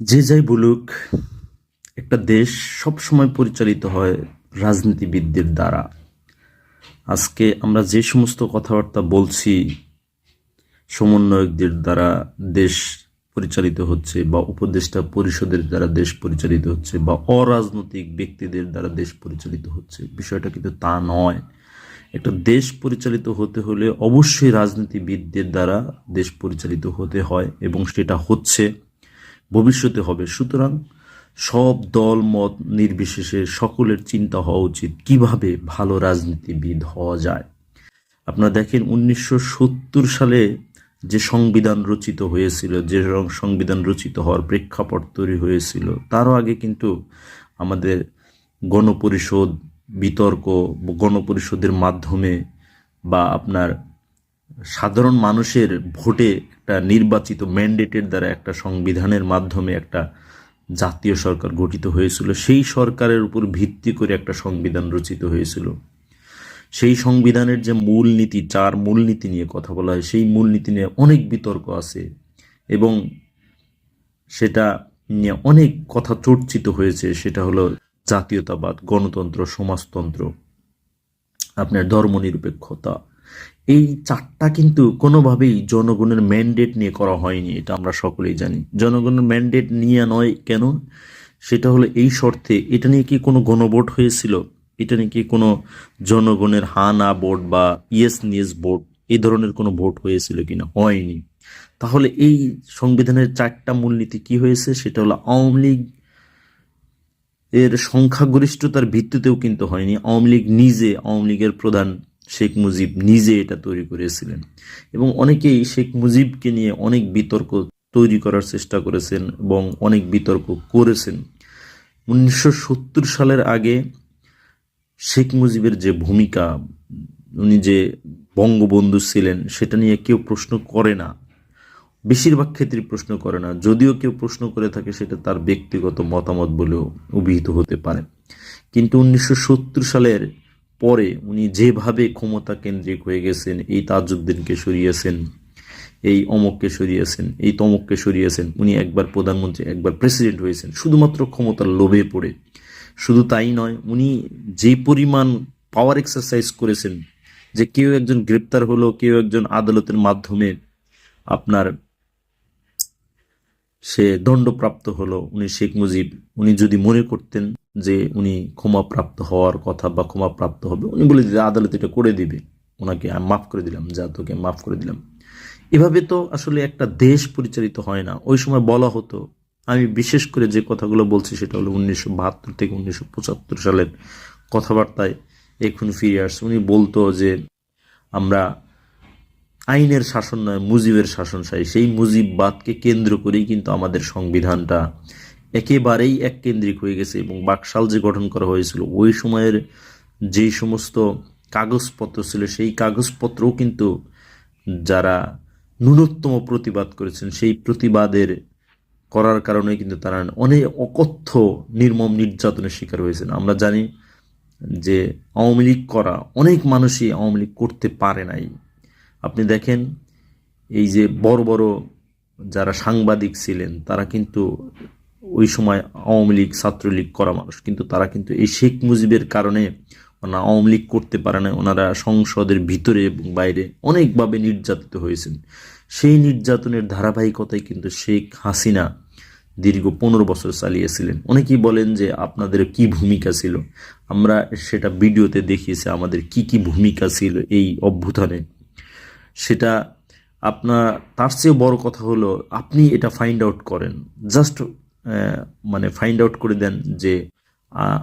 যে যাই বলুক, একটা দেশ সবসময় পরিচালিত হয় রাজনীতিবিদদের দ্বারা। আজকে আমরা যে সমস্ত কথাবার্তা বলছি, সমন্বয়কদের দ্বারা দেশ পরিচালিত হচ্ছে বা উপদেষ্টা পরিষদের দ্বারা দেশ পরিচালিত হচ্ছে বা অরাজনৈতিক ব্যক্তিদের দ্বারা দেশ পরিচালিত হচ্ছে, বিষয়টা কিন্তু তা নয়। একটা দেশ পরিচালিত হতে হলে অবশ্যই রাজনীতিবিদদের দ্বারা দেশ পরিচালিত হতে হয় এবং সেটা হচ্ছে ভবিষ্যতে হবে। সুতরাং সব দল, মত নির্বিশেষে সকলের চিন্তা হওয়া উচিত কীভাবে ভালো রাজনীতিবিদ হওয়া যায়। আপনারা দেখেন উনিশশো সত্তর সালে যে সংবিধান রচিত হয়েছিল, যে সংবিধান রচিত হওয়ার প্রেক্ষাপট তৈরি হয়েছিল, তারও আগে কিন্তু আমাদের গণপরিষদ বিতর্ক, গণপরিষদের মাধ্যমে বা আপনার সাধারণ মানুষের ভোটে একটা নির্বাচিত ম্যান্ডেটের দ্বারা একটা সংবিধানের মাধ্যমে একটা জাতীয় সরকার গঠিত হয়েছিল, সেই সরকারের উপর ভিত্তি করে একটা সংবিধান রচিত হয়েছিল। সেই সংবিধানের যে মূলনীতি, চার মূলনীতি নিয়ে কথা বলা হয়, সেই মূলনীতি নিয়ে অনেক বিতর্ক আছে এবং সেটা নিয়ে অনেক কথা চর্চিত হয়েছে। সেটা হলো জাতীয়তাবাদ, গণতন্ত্র, সমাজতন্ত্র, আপনার ধর্মনিরপেক্ষতা এই চারটা কিন্তু কোনোভাবেই জনগণের ম্যান্ডেট নিয়ে করা হয়নি, এটা আমরা সকলেই জানি। জনগণের ম্যান্ডেট নিয়ে নয় কেন? সেটা হলো এই শর্তে, এটা নিয়ে কি কোনো গণভোট হয়েছিল? এটা নিয়ে কি কোনো জনগণের হা না ভোট বা ইয়েস নিয়েস ভোট, এই ধরনের কোনো ভোট হয়েছিল কিনা? হয়নি। তাহলে এই সংবিধানের চারটা মূলনীতি কি হয়েছে? সেটা হলো আওয়ামী লীগ এর সংখ্যাগরিষ্ঠতার ভিত্তিতেও কিন্তু হয়নি। আওয়ামী লীগ নিজে, আওয়ামী লীগের প্রধান শেখ মুজিব নিজে এটা তৈরি করেছিলেন। এবং অনেকেই শেখ মুজিবকে নিয়ে অনেক বিতর্ক তৈরি করার চেষ্টা করেছেন এবং অনেক বিতর্ক করেছেন। উনিশশো সত্তর সালের আগে শেখ মুজিবের যে ভূমিকা, উনি যে বঙ্গবন্ধু ছিলেন, সেটা নিয়ে কেউ প্রশ্ন করে না। বেশিরভাগ ক্ষেত্রে প্রশ্ন করে না। যদিও কেউ প্রশ্ন করে থাকে, সেটা তার ব্যক্তিগত মতামত বলেও অভিহিত হতে পারে। কিন্তু উনিশশো সত্তর সালের পরে উনি যেভাবে ক্ষমতা কেন্দ্রিক হয়ে গেছেন, এই তাজউদ্দিনকে সরিয়েছেন, এই অমককে সরিয়েছেন, এই তমককে সরিয়েছেন, উনি একবার প্রধানমন্ত্রী, একবার প্রেসিডেন্ট হয়েছেন, শুধুমাত্র ক্ষমতার লোভে পড়ে। শুধু তাই নয়, উনি যে পরিমাণ পাওয়ার এক্সারসাইজ করেছেন, যে কেউ একজন গ্রেপ্তার হলো, কেউ একজন আদালতের মাধ্যমে আপনার সে দণ্ডপ্রাপ্ত হলো, উনি শেখ মুজিব, উনি যদি মনে করতেন যে উনি ক্ষমাপ্রাপ্ত হওয়ার কথা বা ক্ষমাপ্রাপ্ত হবে, উনি বলে দিলে আদালত এটা করে দিবে। ওনাকে আমি মাফ করে দিলাম, যা তোকে মাফ করে দিলাম। এভাবে তো আসলে একটা দেশ পরিচালিত হয় না। ওই সময় বলা হতো, আমি বিশেষ করে যে কথাগুলো বলছি সেটা হলো উনিশশো বাহাত্তর থেকে উনিশশো পঁচাত্তর সালের কথাবার্তায় এখন ফিরে আসছে। উনি বলতো যে, আমরা আইনের শাসন নয়, মুজিবের শাসন চাই। সেই মুজিববাদকে কেন্দ্র করেই কিন্তু আমাদের সংবিধানটা একেবারেই এক কেন্দ্রিক হয়ে গেছে এবং বাকশাল যে গঠন করা হয়েছিল, ওই সময়ের যেই সমস্ত কাগজপত্র ছিল, সেই কাগজপত্রও কিন্তু যারা ন্যূনতম প্রতিবাদ করেছেন, সেই প্রতিবাদের করার কারণে কিন্তু তারা অনেক অকথ্য, নির্মম নির্যাতনের শিকার হয়েছেন। আমরা জানি যে আওয়ামী লীগ করা অনেক মানুষই আওয়ামী লীগ করতে পারে নাই। আপনি দেখেন এই যে বড় বড় যারা সাংবাদিক ছিলেন, তারা কিন্তু ওই সময় আওয়ামী লীগ, ছাত্রলীগ করা মানুষ। কিন্তু তারা কিন্তু এই শেখ মুজিবের কারণে ওনারা আওয়ামী লীগ করতে পারে না ওনারা সংসদের ভিতরে এবং বাইরে অনেকভাবে নির্যাতিত হয়েছেন। সেই নির্যাতনের ধারাবাহিকতায় কিন্তু শেখ হাসিনা দীর্ঘ পনেরো বছর চালিয়েছিলেন। অনেকেই বলেন যে আপনাদের কি ভূমিকা ছিল? আমরা সেটা ভিডিওতে দেখিয়েছি আমাদের কি কি ভূমিকা ছিল এই অভ্যুত্থানে। সেটা আপনার, তার চেয়েও বড় কথা হলো, আপনি এটা ফাইন্ড আউট করেন। জাস্ট মানে ফাইন্ড আউট করে দেন যে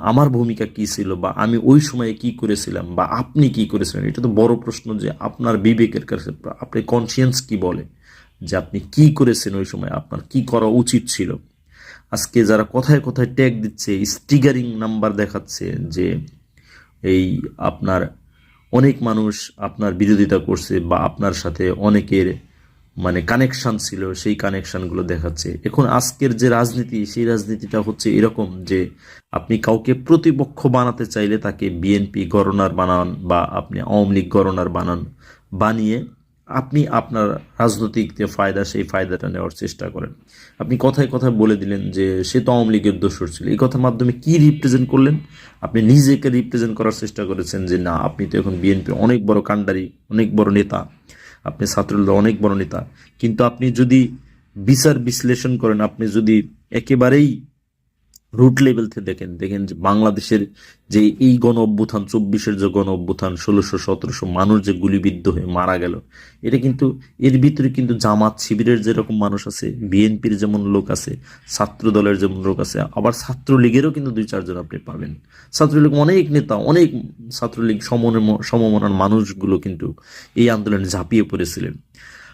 আমার ভূমিকা কি ছিল বা আমি ওই সময়ে কি করেছিলাম বা আপনি কি করেছিলেন। এটা তো বড় প্রশ্ন যে আপনার বিবেকের কাছে, আপনি কনসিয়েন্স কি বলে? যে আপনি কি করেছেন ওই সময়? আপনার কি করা উচিত ছিল? আজকে যারা কথায় কথায় ট্যাগ দিচ্ছে স্টিগারিং নাম্বার দেখাচ্ছে যে এই আপনার অনেক মানুষ আপনার বিরোধিতা করছে বা আপনার সাথে অনেকের মানে কানেকশন ছিল, সেই কানেকশনগুলো দেখাচ্ছে। এখন আজকের যে রাজনীতি, সেই রাজনীতিটা হচ্ছে এরকম যে আপনি কাউকে প্রতিপক্ষ বানাতে চাইলে তাকে বিএনপি গভর্নর বানান বা আপনি আওয়ামী লীগ গভর্নর বানান, বানিয়ে আপনি আপনার রাজনৈতিক যে ফায়দা, সেই ফায়দাটা নেওয়ার চেষ্টা করেন। আপনি কথায় কথায় বলে দিলেন যে সে তো আওয়ামী লীগের দোষর ছিল। এই কথার মাধ্যমে কি রিপ্রেজেন্ট করলেন? আপনি নিজেকে রিপ্রেজেন্ট করার চেষ্টা করেছেন যে না, আপনি তো এখন বিএনপি অনেক বড় কাণ্ডারি, অনেক বড় নেতা। আপনি ছাত্রদলের অনেক বড় নেতা। কিন্তু আপনি যদি বিচার বিশ্লেষণ করেন আপনি যদি একেবারেই রুট লেভেল থেকে দেখেন দেখেন যে বাংলাদেশের যে এই গণ অভ্যুত্থান, চব্বিশের যে গণ অভ্যুত্থান, ষোলোশো, সতেরোশো মানুষ যে গুলিবিদ্ধ হয়ে মারা গেল, এটা কিন্তু, এর ভিতরে কিন্তু জামাত শিবিরের যেরকম মানুষ আছে, বিএনপির যেমন লোক আছে ছাত্র দলের যেমন লোক আছে, আবার ছাত্রলীগেরও কিন্তু দুই চারজন আপনি পাবেন। ছাত্রলীগ অনেক নেতা, অনেক ছাত্রলীগ সমমনার মানুষগুলো কিন্তু এই আন্দোলনে ঝাঁপিয়ে পড়েছিলেন।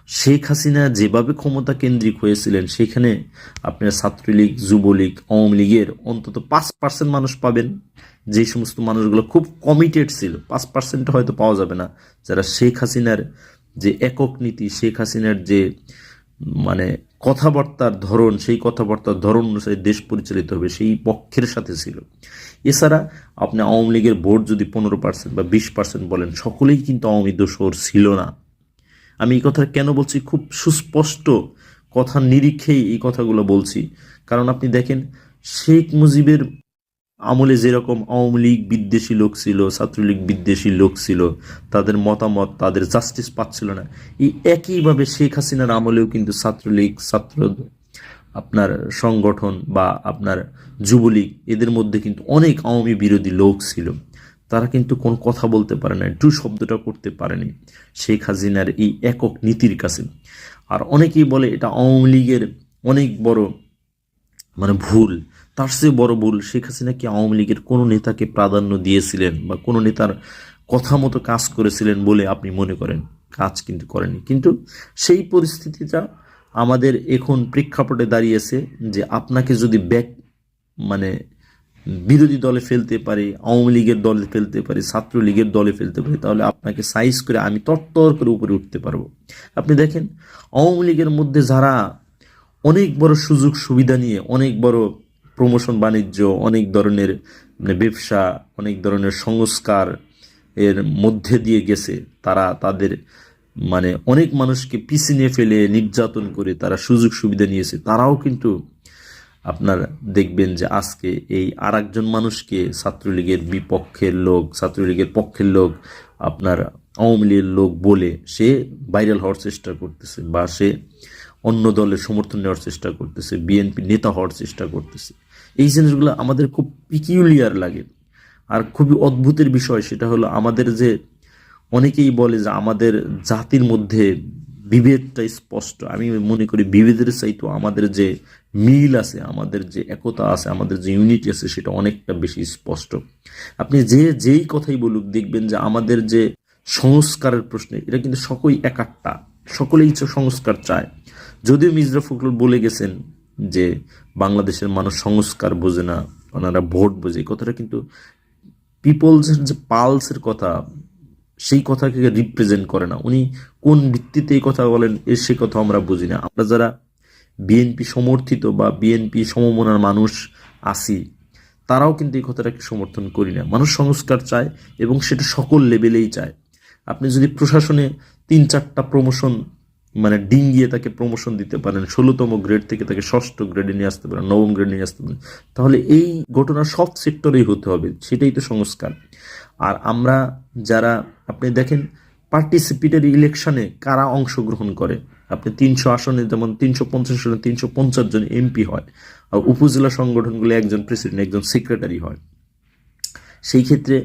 শেখ হাসিনা যেভাবে ক্ষমতা কেন্দ্রিক হয়েছিলেন, সেখানে আপনার ছাত্রলীগ, যুবলীগ, আওয়ামী লীগের অন্তত পাঁচ পার্সেন্ট মানুষ পাবেন। যে সমস্ত মানুষগুলো খুব কমিটেড ছিল, পাঁচ পার্সেন্ট হয়তো পাওয়া যাবে না। যারা শেখ হাসিনার যে একক নীতি, শেখ হাসিনার যে মানে কথাবার্তার ধরন, সেই কথাবার্তার ধরন অনুসারে দেশ পরিচালিত হবে, সেই পক্ষের সাথে ছিল। এছাড়া আপনি আওয়ামী লীগের ভোট যদি পনেরো পার্সেন্ট বা বিশ পার্সেন্ট বলেন, সকলেই কিন্তু আওয়ামী দোষর ছিল না। আমি এই কথা কেন বলছি? খুব সুস্পষ্ট কথার নিরিখেই এই কথাগুলো বলছি। কারণ আপনি দেখেন, শেখ মুজিবের আমলে যেরকম আওয়ামী লীগ বিদ্বেষী লোক ছিল, ছাত্রলীগ বিদ্বেষী লোক ছিল, তাদের মতামত, তাদের জাস্টিস পাচ্ছিল না, এই একইভাবে শেখ হাসিনার আমলেও কিন্তু ছাত্রলীগ, ছাত্র আপনার সংগঠন বা আপনার যুবলীগ, এদের মধ্যে কিন্তু অনেক আওয়ামী বিরোধী লোক ছিল। তারা কিন্তু কোন কথা বলতে পারে না টু শব্দটা করতে পারেনি শেখ হাসিনার এই একক নীতির কাছে। আর অনেকেই বলে এটা আওয়ামী লীগের অনেক বড় মানে ভুল, তার চেয়ে বড় ভুল শেখ হাসিনা কি আওয়ামী লীগের কোনো নেতাকে প্রাধান্য দিয়েছিলেন বা কোনো নেতার কথা মতো কাজ করেছিলেন বলে আপনি মনে করেন? কাজ কিন্তু করেনি। কিন্তু সেই পরিস্থিতিটা আমাদের এখন প্রেক্ষাপটে দাঁড়িয়েছে যে আপনাকে যদি ব্যাক মানে বিরোধী দলে ফেলতে পারে, আওয়ামী লীগের দলে ফেলতে পারে, ছাত্রলীগের দলে ফেলতে পারে, তাহলে আপনাকে সাইজ করে আমি তরতর করে উপরে উঠতে পারব। আপনি দেখেন, আওয়ামী লীগের মধ্যে যারা অনেক বড় সুযোগ সুবিধা নিয়ে অনেক বড় প্রমোশন বাণিজ্য, অনেক ধরনের মানে ব্যবসা, অনেক ধরনের সংস্কার এর মধ্যে দিয়ে গেছে, তারা তাদের মানে অনেক মানুষকে পিছিয়ে ফেলে নির্যাতন করে তারা সুযোগ সুবিধা নিয়েছে, তারাও কিন্তু আপনার দেখবেন যে আজকে এই আর একজন মানুষকে ছাত্রলীগের বিপক্ষের লোক, ছাত্রলীগের পক্ষের লোক, আপনার আওয়ামী লীগের লোক বলে সে ভাইরাল হওয়ার চেষ্টা করতেছে বা সে অন্য দলের সমর্থন নেওয়ার চেষ্টা করতেছে বিএনপি নেতা হওয়ার চেষ্টা করতেছে। এই জিনিসগুলো আমাদের খুব পিকিউলিয়ার লাগে। আর খুবই অদ্ভুতের বিষয় সেটা হলো আমাদের যে অনেকেই বলে যে আমাদের জাতির মধ্যে বিভেদটা স্পষ্ট। আমি মনে করি বিভেদের চাইতো আমাদের যে মিল আছে, আমাদের যে একতা আছে, আমাদের যে ইউনিটি আছে, সেটা অনেকটা বেশি স্পষ্ট। আপনি যে, যেই কথাই বলুক, দেখবেন যে আমাদের যে সংস্কারের প্রশ্নে, এটা কিন্তু সকলেই একাট্টা সকলেই সংস্কার চায়। যদিও মির্জা ফখরুল বলে গেছেন যে বাংলাদেশের মানুষ সংস্কার বোঝে না, ওনারা ভোট বোঝে কথাটা কিন্তু পিপলসের যে পালসের কথা, সেই কথাকে রিপ্রেজেন্ট করে না। উনি কোন ভিত্তিতে এই কথা বলেন এর সে কথা আমরা বুঝি না। আমরা যারা বিএনপি সমর্থিত বা বিএনপি সমমনার মানুষ আসি তারাও কিন্তু এই কথাটাকে সমর্থন করি না। মানুষ সংস্কার চায় এবং সেটা সকল লেভেলেই চায়। আপনি যদি প্রশাসনে তিন চারটা প্রমোশন মানে ডিঙ্গিয়ে তাকে প্রমোশন দিতে পারেন, ষোলোতম গ্রেড থেকে তাকে ষষ্ঠ গ্রেডে নিয়ে আসতে পারেন, নবম গ্রেড নিয়ে আসতে পারেন, তাহলে এই ঘটনা সব সেক্টরেই হতে হবে, সেটাই তো সংস্কার। আর আমরা যারা, আপনি দেখেন পার্টিসিপেটারি ইলেকশনে কারা অংশগ্রহণ করে? আপনি তিনশো আসনে যেমন তিনশো পঞ্চাশ আসনে তিনশো পঞ্চাশ জন এমপি হয়, আর উপজেলা সংগঠনগুলো একজন প্রেসিডেন্ট একজন সেক্রেটারি হয়। সেই ক্ষেত্রে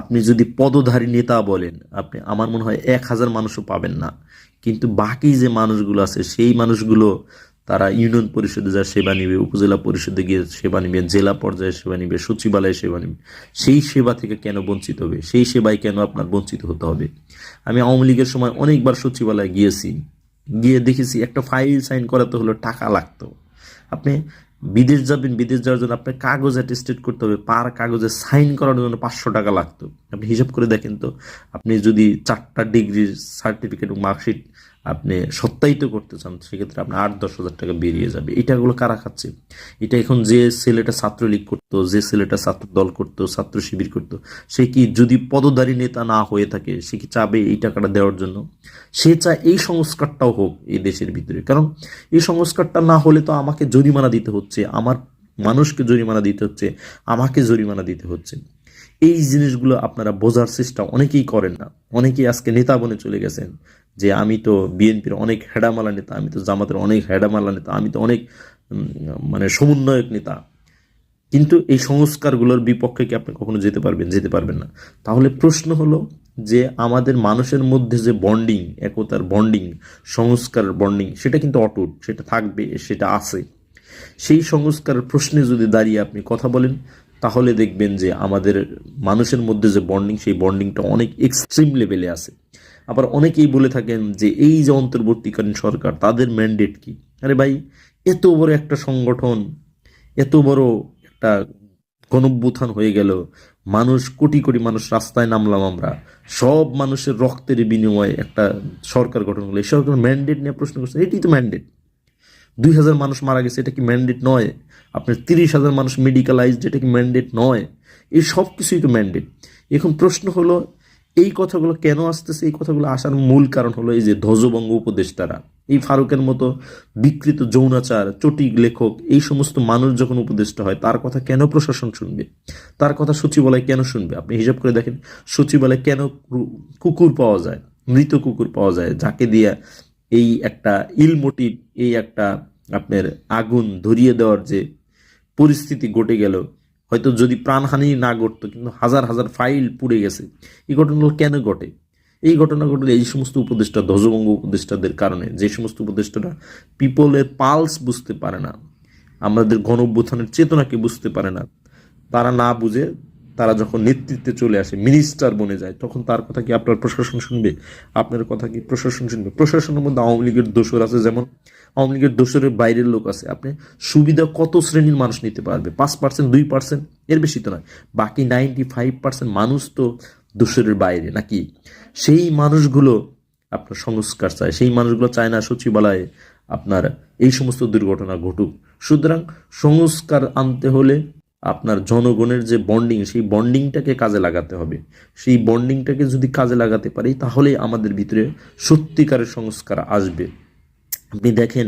আপনি যদি পদধারী নেতা বলেন, আপনি, আমার মনে হয় এক হাজার মানুষও পাবেন না। কিন্তু বাকি যে মানুষগুলো আছে, সেই মানুষগুলো তারা ইউনিয়ন পরিষদে যা সেবা নিবে, উপজেলা পরিষদে গিয়ে সেবা নিবে, জেলা পর্যায়ে সেবা নিবে, সচিবালয়ে সেবা নিবে। সেই সেবা থেকে কেন বঞ্চিত হবে? সেই সেবায় কেন আপনার বঞ্চিত হতে হবে? আমি আওয়ামী লীগের সময় অনেকবার সচিবালয়ে গিয়েছি। গিয়ে দেখেছি একটা ফাইল সাইন করাতে হলো টাকা লাগতো। আপনি বিদেশ যাবেন, বিদেশ যাওয়ার জন্য আপনার কাগজ অ্যাটেস্টেড করতে হবে, পার কাগজে সাইন করার জন্য পাঁচশো টাকা লাগতো। আপনি হিসাব করে দেখেন তো, আপনি যদি চারটা ডিগ্রির সার্টিফিকেট মার্কশিট আপনি সত্যায়িত করতে চান, সেক্ষেত্রে আপনার আট, দশ হাজার টাকা বেরিয়ে যাবে। এই টাকাগুলো কারা খাচ্ছে? এটা এখন যে ছেলেটা ছাত্রলীগ করতো, যে ছেলেটা ছাত্র দল করতো, ছাত্র শিবির করতো, সে কি যদি পদধারী নেতা না হয়ে থাকে, সে কি চাবে এই টাকাটা দেওয়ার জন্য? সে চায় এই সংস্কারটাও হোক এই দেশের ভিতরে। কারণ এই সংস্কারটা না হলে তো আমাকে জরিমানা দিতে হচ্ছে, আমার মানুষকে জরিমানা দিতে হচ্ছে, আমাকে জরিমানা দিতে হচ্ছে। এই জিনিসগুলো আপনারা বোঝার চেষ্টা অনেকেই করেন না। অনেকেই আজকে নেতা বনে চলে গেছেন যে, আমি তো বিএনপির অনেক হেডামালা নেতা, আমি তো জামাতের অনেক হেডামালা নেতা, আমি তো অনেক মানে সমন্বয়ক নেতা। কিন্তু এই সংস্কারগুলোর বিপক্ষে কি আপনি কখনো যেতে পারবেন? যেতে পারবেন না। তাহলে প্রশ্ন হলো যে, আমাদের মানুষের মধ্যে যে বন্ডিং, একতার বন্ডিং, সংস্কার বন্ডিং, সেটা কিন্তু অটুট, সেটা থাকবে, সেটা আছে। সেই সংস্কারের প্রশ্নে যদি দাঁড়িয়ে আপনি কথা বলেন তাহলে দেখবেন যে আমাদের মানুষের মধ্যে যে বন্ডিং সেই বন্ডিংটা অনেক এক্সট্রিম লেভেলে আছে। আবার অনেকেই বলে থাকেন যে এই যে অন্তর্বর্তীকালীন সরকার, তাদের ম্যান্ডেট কি? আরে ভাই, এত বড় একটা সংগঠন, এত বড় একটা গণভ্যুত্থান হয়ে গেল, মানুষ, কোটি কোটি মানুষ রাস্তায় নামলাম আমরা, সব মানুষের রক্তের বিনিময়ে একটা সরকার গঠন হলো। এই সরকার ম্যান্ডেট নিয়ে প্রশ্ন করছে এটি তো ম্যান্ডেট দুই হাজার মানুষ মারা গেছে, এটা কি ম্যান্ডেট নয়? আপনার তিরিশ হাজার মানুষ মেডিকেলাইজড যেটা কি ম্যান্ডেট নয়, এই সব কিছুই তো ম্যান্ডেট এখন প্রশ্ন হলো, এই কথাগুলো কেন আসতেছে? এই কথাগুলো আসার মূল কারণ হলো এই যে ধ্বজবঙ্গ উপদেষ্টারা, এই ফারুকের মতো বিকৃত যৌনাচার, চটিক লেখক, এই সমস্ত মানুষ যখন উপদেষ্টা হয়, তার কথা কেন প্রশাসন শুনবে? তার কথা সচিবালয় কেন শুনবে? আপনি হিসাব করে দেখেন, সচিবালয় কেন কুকুর পাওয়া যায়, মৃত কুকুর পাওয়া যায়, যাকে দিয়ে এই একটা ইলমোটিভ এই একটা আপনার আগুন ধরিয়ে দেওয়ার যে পরিস্থিতি ঘটে গেল। হয়তো যদি প্রাণহানি না ঘটতো, কিন্তু হাজার হাজার ফাইল পুড়ে গেছে। এই ঘটনাগুলো কেন ঘটে? এই ঘটনা ঘটলে এই সমস্ত উপদেষ্টা ধ্বজভঙ্গ উপদেষ্টাদের কারণে, যে সমস্ত উপদেষ্টারা পিপলের পালস বুঝতে পারে না, আমাদের গণ চেতনাকে বুঝতে পারে না, তারা না বুঝে তারা যখন নেতৃত্বে চলে আসে মিনিস্টার বনে যায়, তখন তার কথা কি আপনার প্রশাসন শুনবে? আপনার কথা কি প্রশাসন শুনবে? প্রশাসনের মধ্যে আওয়ামী লীগের দোষর আছে যেমন, আওয়ামী লীগের দোষরের বাইরের লোক আছে। আপনি সুবিধা কত শ্রেণির মানুষ নিতে পারবে? পাঁচ পার্সেন্ট দুই পার্সেন্ট এর বেশি তো নয়। বাকি নাইনটি ফাইভ পার্সেন্ট মানুষ তো দোষরের বাইরে নাকি? সেই মানুষগুলো আপনার সংস্কার চায়। সেই মানুষগুলো চায় না সচিবালয়ে আপনার এই সমস্ত দুর্ঘটনা ঘটুক। সুতরাং সংস্কার আনতে হলে আপনার জনগণের যে বন্ডিং সেই বন্ডিংটাকে কাজে লাগাতে হবে। সেই বন্ডিংটাকে যদি কাজে লাগাতে পারি, তাহলেই আমাদের ভিতরে সত্যিকারের সংস্কার আসবে। আপনি দেখেন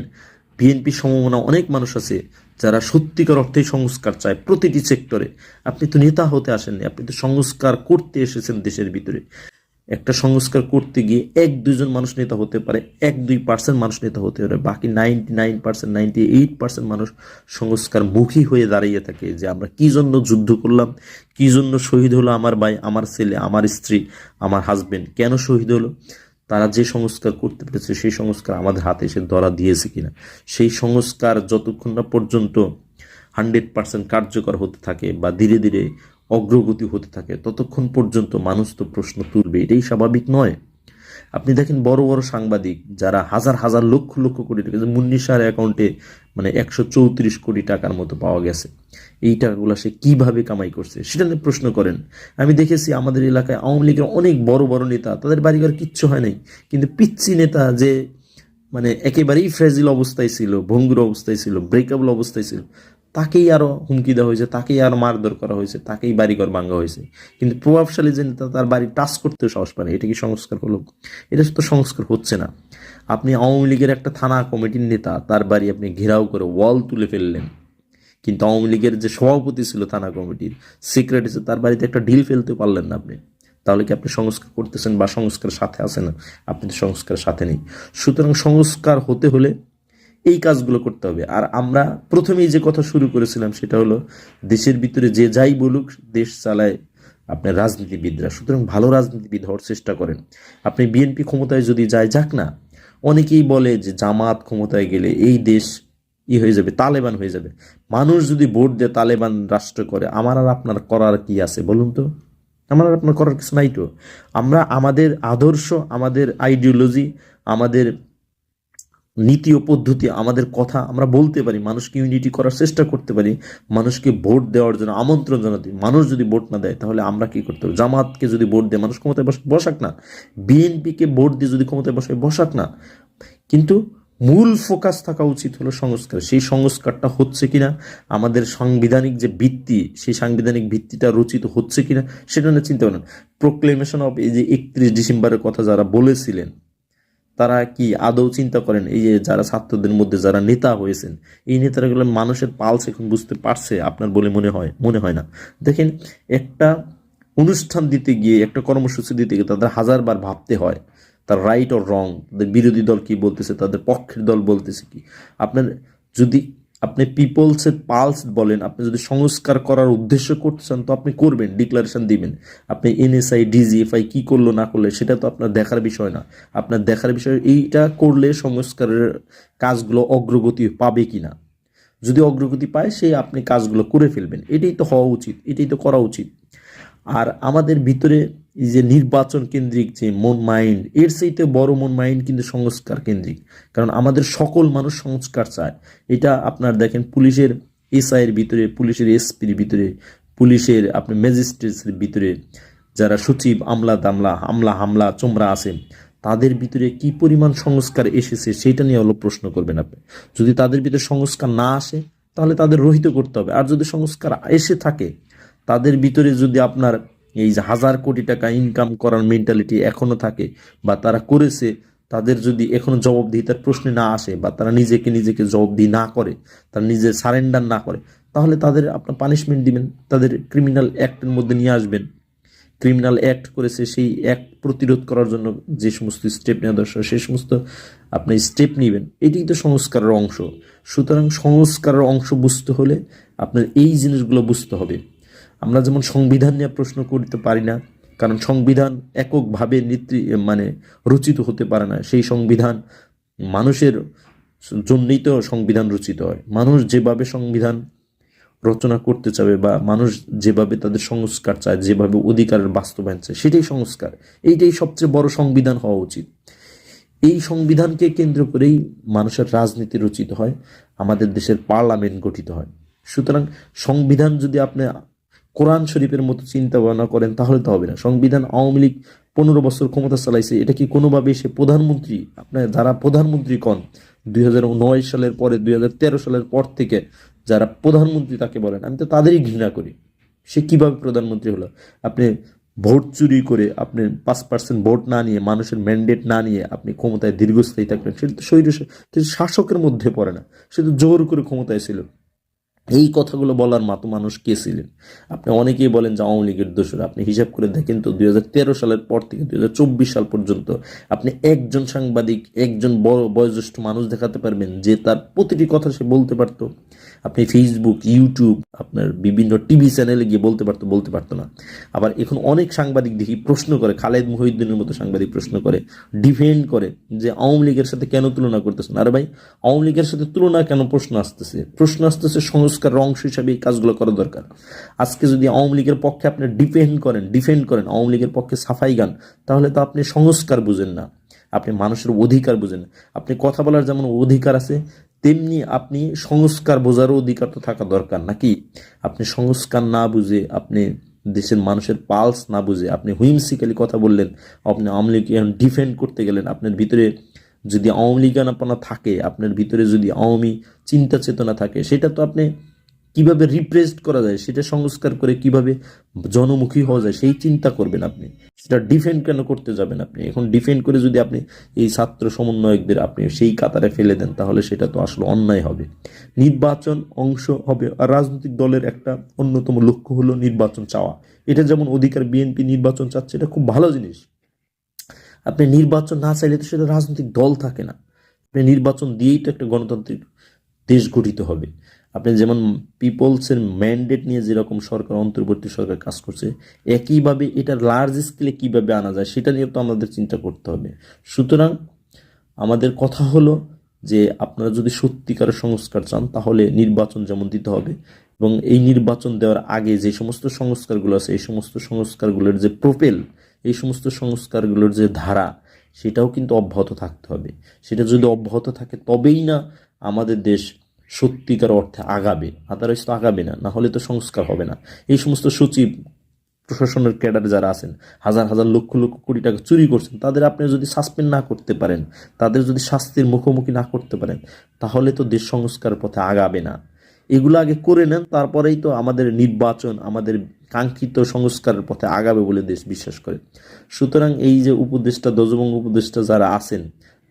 বিএনপি সমমনা অনেক মানুষ আছে, যারা সত্যিকার অর্থে সংস্কার চায় প্রতিটি সেক্টরে আপনি তো নেতা হতে আসেননি, আপনি তো সংস্কার করতে এসেছেন দেশের ভিতরে। একটা সংস্কার করতে গিয়ে এক দুজন মানুষ নেতা হতে পারে, এক দুই পার্সেন্ট মানুষ নেতা হতে পারে, বাকি ninety nine percent ninety eight percent মানুষ সংস্কার মুখী হয়ে দাঁড়িয়ে থাকে যে আমরা কি জন্য যুদ্ধ করলাম, কি জন্য শহীদ হলো আমার ভাই, আমার ছেলে, আমার স্ত্রী, আমার হাজবেন্ড কেন শহীদ হলো? তারা যে সংস্কার করতে পেরেছে সেই সংস্কার আমাদের হাতে এসে ধরা দিয়েছে কিনা। সেই সংস্কার যতক্ষণ না পর্যন্ত হান্ড্রেড পার্সেন্ট কার্যকর হতে থাকে বা ধীরে ধীরে অগ্রগতি হতে থাকে। ততক্ষণ পর্যন্ত মানুষ তো প্রশ্ন তুলবে, এটাই স্বাভাবিক নয়। আপনি দেখেন বড় বড় সাংবাদিক যারা হাজার হাজার, লক্ষ লক্ষ কোটি টাকা যে মুন্নি শাহর অ্যাকাউন্টে মানে একশো চৌত্রিশ কোটি টাকার মতো পাওয়া গেছে। এই টাকাগুলো সে কীভাবে কামাই করছে, সেটা নিয়ে প্রশ্ন করেন। আমি দেখেছি আমাদের এলাকায় আওয়ামী লীগের অনেক বড় বড় নেতা, তাদের বাড়িঘর কিচ্ছু হয় নাই। কিন্তু পিচ্ছি নেতা যে মানে একেবারেই ফ্রেজিল অবস্থায় ছিল, ভঙ্গুর অবস্থায় ছিল ব্রেকআবল অবস্থায় ছিল তাকেই আরও হুমকি দেওয়া হয়েছে, তাকেই আরও মারধর করা হয়েছে, তাকেই বাড়িঘর ভাঙা হয়েছে। কিন্তু প্রভাবশালী যে নেতা, তার বাড়ি টাচ করতেও সাহস পায় এটা কি সংস্কার হলো? এটা তো সংস্কার হচ্ছে না। আপনি আওয়ামী লীগের একটা থানা কমিটির নেতা, তার বাড়ি আপনি ঘেরাও করে ওয়াল তুলে ফেললেন। কিন্তু আওয়ামী লীগের যে সভাপতি ছিল থানা কমিটির সিক্রেট তার বাড়িতে একটা ঢিল ফেলতে পারলেন না আপনি। তাহলে কি আপনি সংস্কার করতেছেন বা সংস্কারের সাথে আছেন আপনি তো সংস্কারের সাথে নেই। সুতরাং সংস্কার হতে হলে এই কাজগুলো করতে হবে। আর আমরা প্রথমেই যে কথা শুরু করেছিলাম সেটা হলো, দেশের ভিতরে যে যাই বলুক, দেশ চালায় আপনার রাজনীতিবিদরা। সুতরাং ভালো রাজনীতিবিদ হওয়ার চেষ্টা করেন। আপনি বিএনপি ক্ষমতায় যদি যায়, যাক না, অনেকেই বলে যে জামাত ক্ষমতায় গেলে এই দেশ ই হয়ে যাবে, তালেবান হয়ে যাবে। মানুষ যদি ভোট দেয়, তালেবান রাষ্ট্র করে, আমার আর আপনার করার কি আছে বলুন তো? আমার আর আপনার করার কিছু নাই তো। আমরা আমাদের আদর্শ, আমাদের আইডিওলজি আমাদের নীতি ও পদ্ধতি, আমাদের কথা আমরা বলতে পারি, মানুষকে ইউনিটি করার চেষ্টা করতে পারি, মানুষকে ভোট দেওয়ার জন্য আমন্ত্রণ জানাতে মানুষ যদি ভোট না দেয়, তাহলে আমরা কি করতে পারি? জামাতকে যদি ভোট দেয়, মানুষ ক্ষমতায় বস, বসাক না। বিএনপিকে ভোট দিয়ে যদি ক্ষমতায় বসায়, বসাক না। কিন্তু মূল ফোকাস থাকা উচিত হলো সংস্কার। সেই সংস্কারটা হচ্ছে কিনা, আমাদের সাংবিধানিক যে ভিত্তি, সেই সাংবিধানিক ভিত্তিটা রচিত হচ্ছে কিনা, সেটা নিয়ে চিন্তা করেন প্রোক্লেমেশন অফ এই যে একত্রিশ ডিসেম্বরের কথা যারা বলেছিলেন তারা কি আদৌ চিন্তা করেন? এই যে যারা ছাত্রদের মধ্যে যারা নেতা হয়েছেন, এই নেতারাগুলো মানুষের পালস এখন বুঝতে পারছে, আপনার বলে মনে হয় মনে হয় না। দেখেন, একটা অনুষ্ঠান দিতে গিয়ে, একটা কর্মসূচি দিতে গিয়ে তাদের হাজারবার ভাবতে হয়, তার রাইট ও রং তাদের বিরোধী দল কি বলতেছে, তাদের পক্ষের দল বলতেছে কি? আপনার যদি আপনি পিপলসের পালস বলেন, আপনি যদি সংস্কার করার উদ্দেশ্য করতে চান তো আপনি করবেন ডিক্লারেশন দিবেন। আপনি এনএসআই ডিজিএফআই কি করল, না করলে, সেটা তো আপনার দেখার বিষয় না। আপনার দেখার বিষয়, এইটা করলে সংস্কারের কাজগুলো অগ্রগতি পাবে কি না যদি অগ্রগতি পায়, সেই আপনি কাজগুলো করে ফেলবেন। এটাই তো হওয়া উচিত, এটাই তো করা উচিত। আর আমাদের ভিতরে এই যে নির্বাচন কেন্দ্রিক যে মন মাইন্ড, এর চাইতে বড় মন মাইন্ড কিন্তু সংস্কার কেন্দ্রিক। কারণ আমাদের সকল মানুষ সংস্কার চায়। এটা আপনার দেখেন পুলিশের এসআইয়ের ভিতরে, পুলিশের এসপির ভিতরে, পুলিশের আপনি ম্যাজিস্ট্রেটসের ভিতরে, যারা সচিব, আমলা দামলা হামলা হামলা, চোমরা আছে, তাদের ভিতরে কি পরিমাণ সংস্কার এসেছে সেটা নিয়ে হলো প্রশ্ন করবেন আপনি। যদি তাদের ভিতরে সংস্কার না আসে, তাহলে তাদের রহিত করতে হবে। আর যদি সংস্কার এসে থাকে তাদের ভিতরে যদি আপনার এই যে হাজার কোটি টাকা ইনকাম করার মেন্টালিটি এখনও থাকে বা তারা করেছে, তাদের যদি এখনও জবাবদিহিতার প্রশ্নে না আসে বা তারা নিজেকে নিজেকে জবাবদিহি না করে, তারা নিজে সারেন্ডার না করে, তাহলে তাদের আপনার পানিশমেন্ট দিবেন, তাদের ক্রিমিনাল অ্যাক্টের মধ্যে নিয়ে আসবেন। ক্রিমিনাল অ্যাক্ট করেছে, সেই অ্যাক্ট প্রতিরোধ করার জন্য যে সমস্ত স্টেপ নেওয়া দরকার সেই সমস্ত আপনি স্টেপ নেবেন। এটাই তো সংস্কারের অংশ। সুতরাং সংস্কারের অংশ বুঝতে হলে আপনার এই জিনিসগুলো বুঝতে হবে। আমরা যেমন সংবিধান নিয়ে প্রশ্ন করতে পারি না, কারণ সংবিধান এককভাবে নেতৃ মানে রচিত হতে পারে না। সেই সংবিধান মানুষের জন্যই তো সংবিধান রচিত হয়। মানুষ যেভাবে সংবিধান রচনা করতে চাবে বা মানুষ যেভাবে তাদের সংস্কার চায়, যেভাবে অধিকারের বাস্তবায়ন চায়, সেটাই সংস্কার। এইটাই সবচেয়ে বড় সংবিধান হওয়া উচিত। এই সংবিধানকে কেন্দ্র করেই মানুষের রাজনীতি রচিত হয়, আমাদের দেশের পার্লামেন্ট গঠিত হয়। সুতরাং সংবিধান যদি আপনি কোরআন শরীফের মতো চিন্তা ভাবনা করেন, তাহলে তো হবে না। সংবিধান আওয়ামী লীগ পনেরো বছর ক্ষমতা চালাইছে, এটা কি কোনোভাবে সে প্রধানমন্ত্রী আপনার যারা প্রধানমন্ত্রী কন, দুই হাজার নয় সালের পরে, দুই হাজার তেরো সালের পর থেকে যারা প্রধানমন্ত্রী তাকে বলেন, আমি তো তাদেরই ঘৃণা করি। সে কীভাবে প্রধানমন্ত্রী হলো? আপনি ভোট চুরি করে আপনি পাঁচ পার্সেন্ট ভোট না নিয়ে, মানুষের ম্যান্ডেট না নিয়ে আপনি ক্ষমতায় দীর্ঘস্থায়ী থাকবেন সেটা তো শৈর শাসকের মধ্যে পড়ে না। সে তো জোর করে ক্ষমতায় ছিল। এই কথাগুলো বলার মাতো মানুষ কে ছিলেন? আপনি অনেকেই বলেন যে আওয়ামী লীগের দোষর। আপনি হিসাব করে দেখেন তো, দুই হাজার তেরো সালের পর থেকে দুই হাজার চব্বিশ সাল পর্যন্ত আপনি একজন সাংবাদিক, একজন বড় বয়োজ্যেষ্ঠ মানুষ দেখাতে পারবেন যে তার প্রতিটি কথা সে বলতে পারতো। আপনি ফেসবুক ইউটিউব আপনার বিভিন্ন টিভি চ্যানেলে গিয়ে বলতে পারতো বলতে পারতো না। আবার এখন অনেক সাংবাদিক দেখি প্রশ্ন করে, খালেদ মহিউদ্দিনের মতো সাংবাদিক প্রশ্ন করে ডিফেন্ড করে যে আওয়ামী লীগের সাথে কেন তুলনা করতেছেন। আরে ভাই, আওয়ামী লীগের সাথে তুলনা কেন প্রশ্ন আসতেছে? প্রশ্ন আসতেছে সংস্কারের অংশ হিসাবে এই কাজগুলো করা দরকার। আজকে যদি আওয়ামী লীগের পক্ষে আপনি ডিফেন্ড করেন ডিফেন্ড করেন, আওয়ামী লীগের পক্ষে সাফাই গান, তাহলে তো আপনি সংস্কার বুঝেন না। আপনি মানুষের অধিকার বুঝেন। আপনি কথা বলার যেমন অধিকার আছে তেমনি আপনি সংস্কার বোঝারও অধিকার তো থাকা দরকার নাকি? আপনি সংস্কার না বুঝে, আপনি দেশের মানুষের পালস না বুঝে, আপনি হুইমসিক্যালি কথা বললেন, আপনি আওয়ামী লীগ এখন ডিফেন্ড করতে গেলেন, আপনার ভিতরে যদি আওয়ামী লীগানাপনা থাকে, আপনার ভিতরে যদি আওয়ামী চিন্তা চেতনা থাকে, সেটা তো আপনি কীভাবে রিপ্রেজেন্ট করা যায়, সেটা সংস্কার করে কীভাবে জনমুখী হওয়া যায়, সেই চিন্তা করবেন আপনি। সেটা ডিফেন্ড কেন করতে যাবেন আপনি? এখন ডিফেন্ড করে যদি আপনি এই ছাত্র সমন্বয়কদের আপনি সেই কাতারে ফেলে দেন, তাহলে সেটা তো আসলে অন্যায় হবে। নির্বাচন অংশ হবে, আর রাজনৈতিক দলের একটা অন্যতম লক্ষ্য হলো নির্বাচন চাওয়া। এটা যেমন অধিকার বিএনপি নির্বাচন চাচ্ছে, এটা খুব ভালো জিনিস। আপনি নির্বাচন না চাইলে তো সেটা রাজনৈতিক দল থাকে না। আপনি নির্বাচন দিয়েই তো একটা গণতান্ত্রিক দেশ গঠিত হবে। আপনি যেমন পিপলসের ম্যান্ডেট নিয়ে যেরকম সরকার, অন্তর্বর্তী সরকার কাজ করছে, একইভাবে এটা লার্জ স্কেলে কীভাবে আনা যায় সেটা নিয়ে তো আমাদের চিন্তা করতে হবে। সুতরাং আমাদের কথা হলো যে আপনারা যদি সত্যিকার সংস্কার চান, তাহলে নির্বাচন যেমন দিতে হবে এবং এই নির্বাচন দেওয়ার আগে যে সমস্ত সংস্কারগুলো আছে, এই সমস্ত সংস্কারগুলোর যে প্রোপেল এই সমস্ত সংস্কারগুলোর যে ধারা, সেটাও কিন্তু অব্যাহত থাকতে হবে। সেটা যদি অব্যাহত থাকে, তবেই না আমাদের দেশ সত্যিকার অর্থে আগাবে, আদারওয়াইজ তো আগাবে না না হলে তো সংস্কার হবে না। এই সমস্ত সচিব, প্রশাসনের ক্যাডার যারা আছেন, হাজার হাজার লক্ষ লক্ষ কোটি টাকা চুরি করছেন, তাদের আপনি যদি সাসপেন্ড না করতে পারেন, তাদের যদি শাস্তির মুখোমুখি না করতে পারেন, তাহলে তো দেশ সংস্কার পথে আগাবে না। এগুলো আগে করে নেন, তারপরেই তো আমাদের নির্বাচন, আমাদের কাঙ্ক্ষিত সংস্কারের পথে আগাবে বলে দেশ বিশ্বাস করে। সুতরাং এই যে উপদেষ্টা দজবঙ্গ উপদেষ্টা যারা আছেন,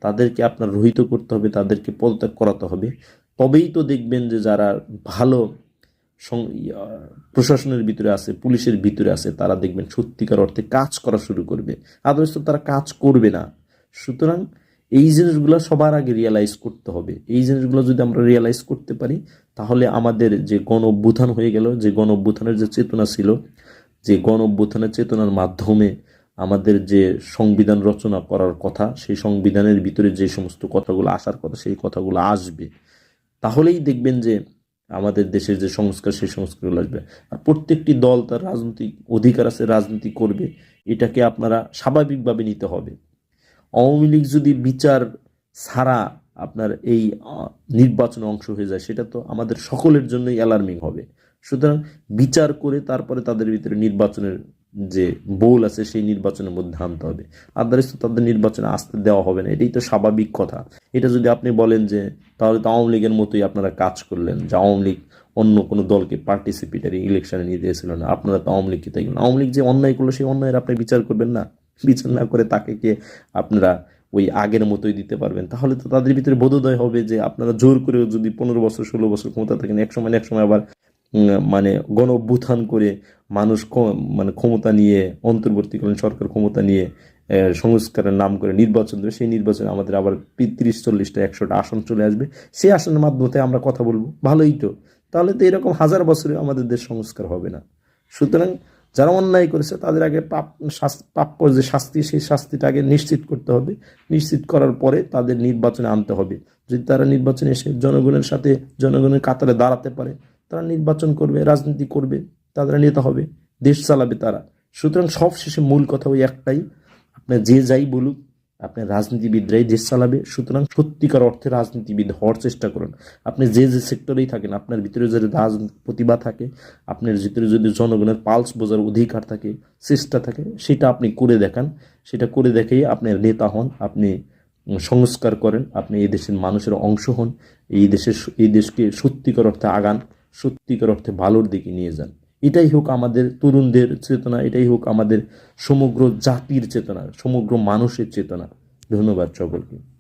তাদেরকে আপনার রহিত করতে হবে, তাদেরকে পদত্যাগ করাতে হবে। তবেই তো দেখবেন যে যারা ভালো প্রশাসনের ভিতরে আছে, পুলিশের ভিতরে আছে, তারা দেখবেন সত্যিকার অর্থে কাজ করা শুরু করবে। আদার্স তো তারা কাজ করবে না। সুতরাং এই জিনিসগুলো সবার আগে রিয়েলাইজ করতে হবে। এই জিনিসগুলো যদি আমরা রিয়েলাইজ করতে পারি, তাহলে আমাদের যে গণ অভ্যুত্থান হয়ে গেল, যে গণ অভ্যুত্থানের যে চেতনা ছিল, যে গণ অভ্যুত্থানের চেতনার মাধ্যমে আমাদের যে সংবিধান রচনা করার কথা, সেই সংবিধানের ভিতরে যে সমস্ত কথাগুলো আসার কথা, সেই কথাগুলো আসবে। তাহলেই দেখবেন যে আমাদের দেশের যে সংস্কার, সেই সংস্কারগুলো আসবে। আর প্রত্যেকটি দল তার রাজনৈতিক অধিকার আছে, রাজনীতি করবে, এটাকে আপনারা স্বাভাবিকভাবে নিতে হবে। আওয়ামী লীগ যদি বিচার ছাড়া আপনার এই নির্বাচনে অংশ হয়ে যায়, সেটা তো আমাদের সকলের জন্যই অ্যালার্মিং হবে। সুতরাং বিচার করে তারপরে তাদের ভিতরে নির্বাচনের যে বোল আছে সেই নির্বাচনের মধ্যে আনতে হবে। আদারস তো তাদের নির্বাচনে আসতে দেওয়া হবে না। এটাই তো স্বাভাবিক কথা। এটা যদি আপনি বলেন যে, তাহলে তো আওয়ামী লীগের মতোই আপনারা কাজ করলেন যে, আওয়ামী লীগ অন্য কোনো দলকে পার্টিসিপেটারি ইলেকশনে নিয়ে দিয়েছিল না। আপনারা তো আওয়ামী লীগকে তাই আওয়ামী লীগ যে অন্যায় করল, সেই অন্যায়ের আপনি বিচার করবেন না। বিচার না করে তাকে কে আপনারা ওই আগের মতোই দিতে পারবেন? তাহলে তো তাদের ভিতরে বোধোদয় হবে যে, আপনারা জোর করে যদি পনেরো বছর, ষোলো বছর ক্ষমতা থাকেন, এক সময় এক সময় আবার মানে গণ অভ্যুত্থান করে মানুষ মানে ক্ষমতা নিয়ে, অন্তর্বর্তীকালীন সরকার ক্ষমতা নিয়ে সংস্কারের নাম করে নির্বাচন দেবে। সেই নির্বাচনে আমাদের আবার তিরিশ, চল্লিশটা, একশোটা আসন চলে আসবে। সেই আসনের মাধ্যমে আমরা কথা বলব। ভালোই তো। তাহলে তো এরকম হাজার বছরে আমাদের দেশ সংস্কার হবে না। সুতরাং যারা অন্যায় করেছে, তাদের আগে পাপ প্রাপ্য যে শাস্তি, সেই শাস্তিটা আগে নিশ্চিত করতে হবে। নিশ্চিত করার পরে তাদের নির্বাচনে আনতে হবে। যদি তারা নির্বাচনে এসে জনগণের সাথে, জনগণের কাতারে দাঁড়াতে পারে তারা নির্বাচন করবে, রাজনীতি করবে, তাদের নেতা হবে, দেশ চালাবে তারা। সুতরাং সব শেষে মূল কথা ওই একটাই আপনার যে যাই বলুক আপনার রাজনীতিবিদরাই দেশ চালাবে। সুতরাং সত্যিকার অর্থে রাজনীতিবিদ হওয়ার চেষ্টা করুন। আপনি যে যে সেক্টরেই থাকেন, আপনার ভিতরে যদি রাজনীতি প্রতিভা থাকে, আপনার ভিতরে যদি জনগণের পালস বোঝার অধিকার থাকে, চেষ্টা থাকে, সেটা আপনি করে দেখান। সেটা করে দেখেই আপনার নেতা হন, আপনি সংস্কার করেন, আপনি এই দেশের মানুষের অংশ হন, এই দেশের, এই দেশকে সত্যিকার অর্থে আগান। সত্যিকার অর্থে ভালোর দিকে নিয়ে যান। এটাই হোক আমাদের তরুণদের চেতনা, এটাই হোক আমাদের সমগ্র জাতির চেতনা, সমগ্র মানুষের চেতনা। ধন্যবাদ সকলকে।